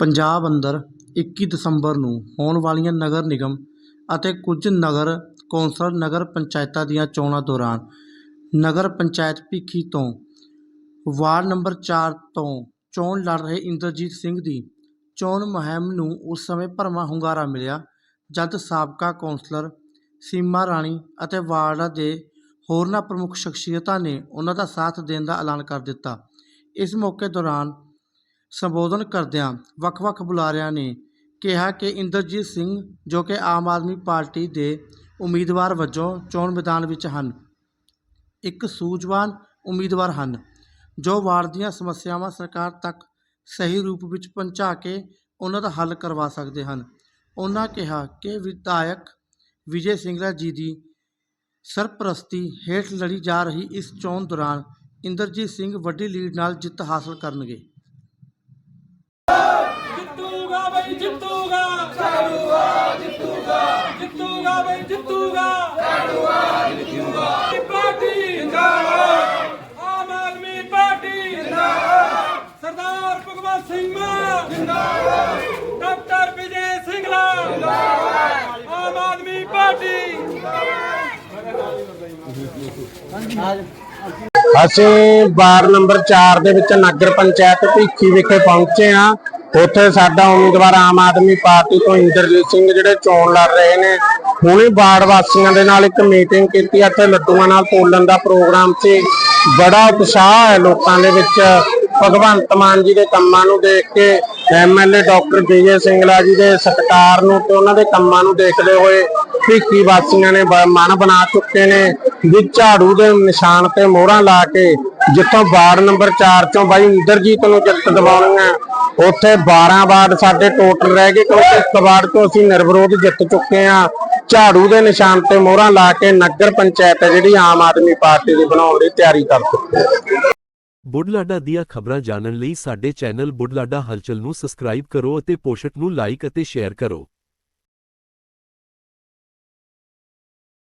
ਪੰਜਾਬ ਅੰਦਰ 21 ਦਸੰਬਰ ਨੂੰ ਹੋਣ ਵਾਲੀਆਂ ਨਗਰ ਨਿਗਮ ਅਤੇ ਕੁਝ ਨਗਰ ਕੌਂਸਲ ਨਗਰ ਪੰਚਾਇਤਾਂ ਦੀਆਂ ਚੋਣਾਂ ਦੌਰਾਨ ਨਗਰ ਪੰਚਾਇਤ ਭੀਖੀ ਤੋਂ ਵਾਰਡ ਨੰਬਰ ਚਾਰ ਤੋਂ ਚੋਣ ਲੜ ਰਹੇ ਇੰਦਰਜੀਤ ਸਿੰਘ ਦੀ ਚੋਣ ਮੁਹਿੰਮ ਨੂੰ ਉਸ ਸਮੇਂ ਭਰਵਾਂ ਹੁੰਗਾਰਾ ਮਿਲਿਆ, ਜਦ ਸਾਬਕਾ ਕੌਂਸਲਰ ਸੀਮਾ ਰਾਣੀ ਅਤੇ ਵਾਰਡ ਦੇ ਹੋਰਨਾਂ ਪ੍ਰਮੁੱਖ ਸ਼ਖਸੀਅਤਾਂ ਨੇ ਉਹਨਾਂ ਦਾ ਸਾਥ ਦੇਣ ਦਾ ਐਲਾਨ ਕਰ ਦਿੱਤਾ। ਇਸ ਮੌਕੇ ਦੌਰਾਨ ਸੰਬੋਧਨ ਕਰਦਿਆਂ ਵੱਖ-ਵੱਖ ਬੁਲਾਰਿਆਂ ਨੇ ਕਿਹਾ ਕਿ ਇੰਦਰਜੀਤ ਸਿੰਘ, ਜੋ ਕਿ ਆਮ ਆਦਮੀ ਪਾਰਟੀ ਦੇ ਉਮੀਦਵਾਰ ਵਜੋਂ ਚੋਣ ਮੈਦਾਨ ਵਿੱਚ ਹਨ, ਇੱਕ ਸੂਝਵਾਨ ਉਮੀਦਵਾਰ ਹਨ, ਜੋ ਵਾਰਡ ਦੀਆਂ ਸਮੱਸਿਆਵਾਂ ਸਰਕਾਰ ਤੱਕ ਸਹੀ ਰੂਪ ਵਿੱਚ ਪਹੁੰਚਾ ਕੇ ਉਹਨਾਂ ਦਾ ਹੱਲ ਕਰਵਾ ਸਕਦੇ ਹਨ। ਉਹਨਾਂ ਕਿਹਾ ਕਿ ਵਿਧਾਇਕ ਵਿਜੇ ਸਿੰਗਲਾ ਜੀ ਦੀ ਸਰਪ੍ਰਸਤੀ ਹੇਠ ਲੜੀ ਜਾ ਰਹੀ ਇਸ ਚੋਣ ਦੌਰਾਨ ਇੰਦਰਜੀਤ ਸਿੰਘ ਵੱਡੀ ਲੀਡ ਨਾਲ ਜਿੱਤ ਹਾਸਲ ਕਰਨਗੇ। ਜਿੱਤੂਗਾ ਬਈ ਜਿੱਤੂਗਾ। ਝਾੜੂਗਾ ਜਿੱਤੂਗਾ ਜਿੱਤੂਗਾ ਬਈ ਜਿੱਤੂਗਾ। ਝਾੜੂਗਾ ਜਿੱਤੂਗਾ ਪਾਰਟੀ ਜਿੰਦਾਬਾਦ। ਆਮ ਆਦਮੀ ਪਾਰਟੀ ਜਿੰਦਾਬਾਦ। ਸਰਦਾਰ ਭਗਵੰਤ ਸਿੰਘ ਮਾਨ। ਜਿੰਦਾਬਾਦ। ਡਾਕਟਰ ਵਿਜੇ ਸਿੰਗਲਾ। ਜਿੰਦਾਬਾਦ। ਆਮ ਆਦਮੀ ਪਾਰਟੀ। ਅਸੀਂ ਵਾਰਡ ਨੰਬਰ 4 ਦੇ ਵਿੱਚ ਨਗਰ ਪੰਚਾਇਤ ਭੀਖੀ ਵਿਖੇ ਪਹੁੰਚੇ ਆ ਉੱਥੇ ਸਾਡਾ ਉਮੀਦਵਾਰ ਆਮ ਆਦਮੀ ਪਾਰਟੀ ਤੋਂ ਇੰਦਰਜੀਤ ਸਿੰਘ ਜਿਹੜੇ ਚੋਣ ਲੜ ਰਹੇ ਨੇ, ਹੁਣੇ ਵਾਰਡ ਵਾਸੀਆਂ ਦੇ ਨਾਲ ਇੱਕ ਮੀਟਿੰਗ ਕੀਤੀ, ਇੱਥੇ ਲੱਡੂਆਂ ਨਾਲ ਤੋਲਣ ਦਾ ਪ੍ਰੋਗਰਾਮ ਸੀ। ਬੜਾ ਉਤਸ਼ਾਹ ਹੈ ਲੋਕਾਂ ਦੇ ਵਿੱਚ। ਭਗਵੰਤ ਮਾਨ ਜੀ ਦੇ ਕੰਮਾਂ ਨੂੰ ਦੇਖ ਕੇ ਐਮਐਲਏ ਡਾਕਟਰ ਵਿਜੇ ਸਿੰਗਲਾ ਜੀ ਦੇ ਸਤਿਕਾਰ ਨੂੰ ਤੇ ਉਹਨਾਂ ਦੇ ਕੰਮਾਂ ਨੂੰ ਦੇਖਦੇ ਹੋਏ ਭੀਖੀ ਵਾਸੀਆਂ ਨੇ ਬ- ਮਨ ਬਣਾ ਚੁੱਕੇ ਨੇ। ਵੀ ਝਾੜੂ ਦੇ ਨਿਸ਼ਾਨ ਤੇ ਮੋਹਰਾਂ ਲਾ ਕੇ, ਜਿੱਥੋਂ ਵਾਰਡ ਨੰਬਰ 4 ਚੋਂ ਬਾਈ ਇੰਦਰਜੀਤ ਨੂੰ ਜਿੱਤ ਦਿਵਾਉਣੀਆਂ ਉੱਥੇ 12 ਵਾਰਡ ਸਾਡੇ ਟੋਟਲ ਰਹਿ ਗਏ ਕਿਉਂਕਿ ਇੱਕ ਵਾਰਡ ਤੋਂ ਅਸੀਂ ਨਿਰਵਿਰੋਧ ਜਿੱਤ ਚੁੱਕੇ ਆ ਝਾੜੂ ਦੇ ਨਿਸ਼ਾਨ ਤੇ ਮੋਹਰਾਂ ਲਾ ਕੇ ਨਗਰ ਪੰਚਾਇਤ ਹੈ ਜਿਹੜੀ ਆਮ ਆਦਮੀ ਪਾਰਟੀ ਦੀ ਬਣਾਉਣ ਦੀ ਤਿਆਰੀ ਕਰ ਚੁੱਕੇ ਹਾਂ। ਬੁਢਲਾਡਾ ਦੀਆਂ ਖਬਰਾਂ ਜਾਣਨ ਲਈ ਸਾਡੇ ਚੈਨਲ ਬੁੱਢਲਾਡਾ ਹਲਚਲ ਨੂੰ ਸਬਸਕ੍ਰਾਈਬ ਕਰੋ ਅਤੇ ਪੋਸਟ ਨੂੰ ਲਾਈਕ ਅਤੇ ਸ਼ੇਅਰ ਕਰੋ।